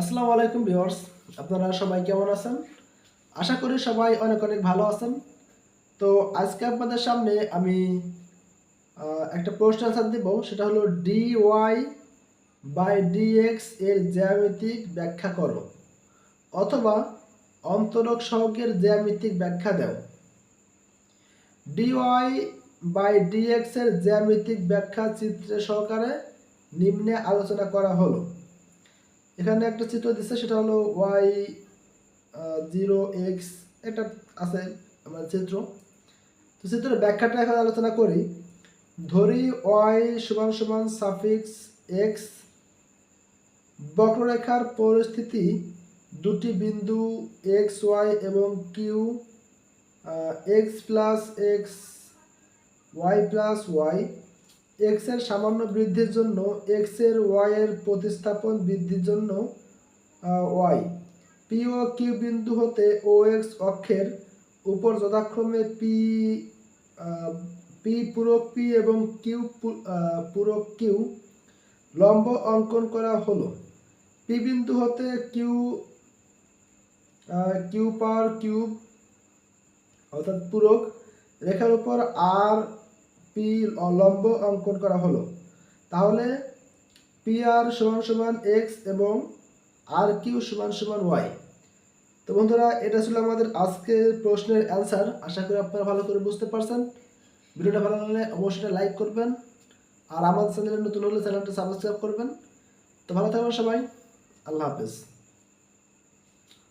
আসসালামু আলাইকুম ভিউয়ার্স, আপনারা সবাই কেমন আছেন? আশা করি সবাই অনেক অনেক ভালো আছেন। তো আজকে আপনাদের সামনে আমি একটা প্রশ্ন আনসার দেব, সেটা হলো ডি ওয়াই বাই ডিএক্স এর জ্যামিতিক ব্যাখ্যা করো, অথবা অন্তরক সহগের জ্যামিতিক ব্যাখ্যা দাও। ডিওয়াই বাই ডিএক্স এর জ্যামিতিক ব্যাখ্যা চিত্রে সহকারে নিম্নে আলোচনা করা হলো। এখানে একটা চিত্র দিচ্ছে সেটা হলো ওয়াই জিরো এক্স এটা আছে আমার চিত্র। তো চিত্রের ব্যাখ্যাটা এখন আলোচনা করি। ধরি ওয়াই সমান সমান সাফিক্স এক্স বক্ররেখার পরিস্থিতি দুটি বিন্দু এক্স ওয়াই এবং Q X plus X Y plus Y এক্সের সামান্য বৃদ্ধির জন্য এক্সের ওয়াই এর প্রতিস্থাপন বৃদ্ধির জন্য ওয়াই পি ও কিউ বিন্দু হতে ও এক্স অক্ষের উপর যথাক্রমে পি পি পূরক পি এবং কিউ পূরক কিউ লম্ব অঙ্কন করা হলো। পি বিন্দু হতে কিউ কিউ পাওয়ার কিউব অর্থাৎ পূরক, রেখার উপর আর পি লম্ব অঙ্কন করা হলো। তাহলে পি আর সমান সমান এক্স এবং আর কিউ সমান সমান ওয়াই। তো বন্ধুরা, এটা ছিল আমাদের আজকের প্রশ্নের অ্যান্সার। আশা করি আপনারা ভালো করে বুঝতে পারছেন। ভিডিওটা ভালো লাগলে অবশ্যই লাইক করবেন আর আমাদের চ্যানেলে নতুন হলে চ্যানেলটা সাবস্ক্রাইব করবেন। তো ভালো থাকবেন সবাই। আল্লাহ হাফেজ।